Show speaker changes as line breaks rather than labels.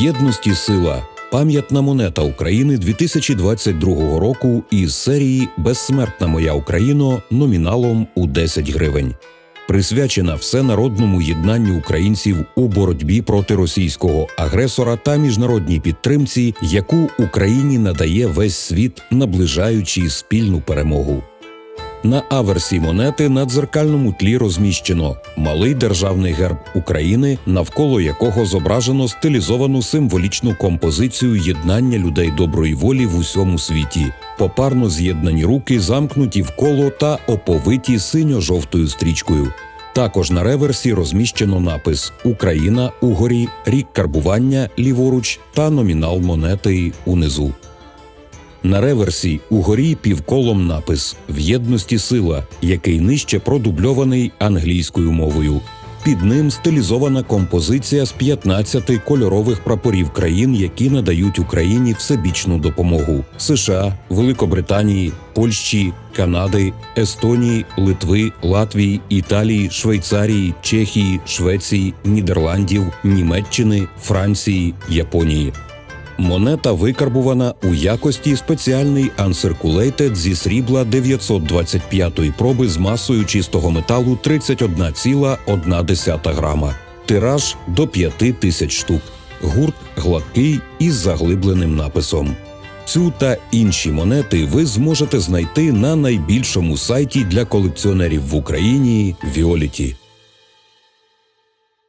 єдності сила. Пам'ятна монета України 2022 року із серії Безсмертна моя Україно номіналом у 10 гривень. Присвячена всенародному єднанню українців у боротьбі проти російського агресора та міжнародній підтримці, яку Україні надає весь світ, наближаючи спільну перемогу. На аверсі монети на дзеркальному тлі розміщено малий державний герб України, навколо якого зображено стилізовану символічну композицію єднання людей доброї волі в усьому світі, попарно з'єднані руки, замкнуті в коло та оповиті синьо-жовтою стрічкою. Також на реверсі розміщено напис Україна угорі, рік карбування ліворуч та номінал монети унизу. На реверсі угорі півколом напис В єдності сила, який нижче продубльований англійською мовою. Під ним стилізована композиція з 15 кольорових прапорів країн, які надають Україні всебічну допомогу: США, Великобританії, Польщі, Канади, Естонії, Литви, Латвії, Італії, Швейцарії, Чехії, Швеції, Нідерландів, Німеччини, Франції, Японії. Монета викарбувана у якості спеціальний Uncirculated зі срібла 925 проби з масою чистого металу 31,1 грама. Тираж до 5 тисяч штук. Гурт гладкий із заглибленим написом. Цю та інші монети ви зможете знайти на найбільшому сайті для колекціонерів в Україні Віоліті.